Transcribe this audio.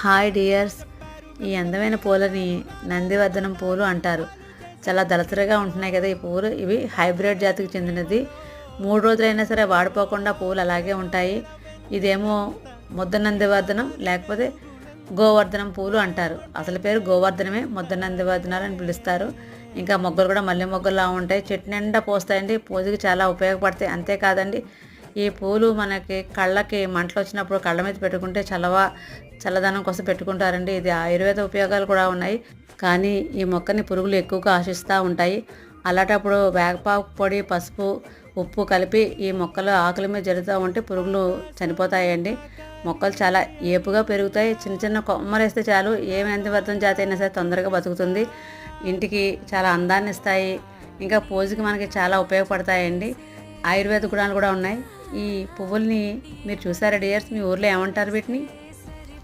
Hi dears. ఈ అందమైన పూలని నందివర్ధనం పూలు అంటారు. చాలా దళసరిగా ఉంటున్నాయి కదా ఈ పూలు. ఇవి హైబ్రిడ్ జాతికి చెందినది. మూడు రోజులైనా సరే వాడిపోకుండా పూలు అలాగే ఉంటాయి. ఇదేమో ముద్ద నందివర్ధనం లేకపోతే గోవర్ధనం పూలు అంటారు. అసలు పేరు గోవర్ధనమే ముద్ద నందివర్ధనాలు అని పిలుస్తారు. ఇంకా మొగ్గలు కూడా మల్లె మొగ్గల్లా ఉంటాయి. చెట్టు నిండా పోస్తాయండి. పూజకి చాలా ఉపయోగపడతాయి. అంతేకాదండి ఈ పూలు మనకి కళ్ళకి మంటలు వచ్చినప్పుడు కళ్ళ మీద పెట్టుకుంటే చలవ చల్లదనం కోసం పెట్టుకుంటారండి. ఇది ఆయుర్వేద ఉపయోగాలు కూడా ఉన్నాయి. కానీ ఈ మొక్కని పురుగులు ఎక్కువగా ఆశిస్తూ ఉంటాయి. అలాంటప్పుడు వేగపాకు పొడి పసుపు ఉప్పు కలిపి ఈ మొక్కలు ఆకుల మీద జరుగుతూ ఉంటే పురుగులు చనిపోతాయండి. మొక్కలు చాలా ఏపుగా పెరుగుతాయి. చిన్న చిన్న కొమ్మరేస్తే చాలు. ఏమైంది వర్ధన జాతి అయినా సరే తొందరగా బతుకుతుంది. ఇంటికి చాలా అందాన్ని ఇస్తాయి. ఇంకా పూజకి మనకి చాలా ఉపయోగపడతాయండి. ఆయుర్వేద గుణాలు కూడా ఉన్నాయి. ఈ పువ్వుల్ని మీరు చూసారా డియర్స్ మీ ఊర్లో ఏమంటారు వీటిని?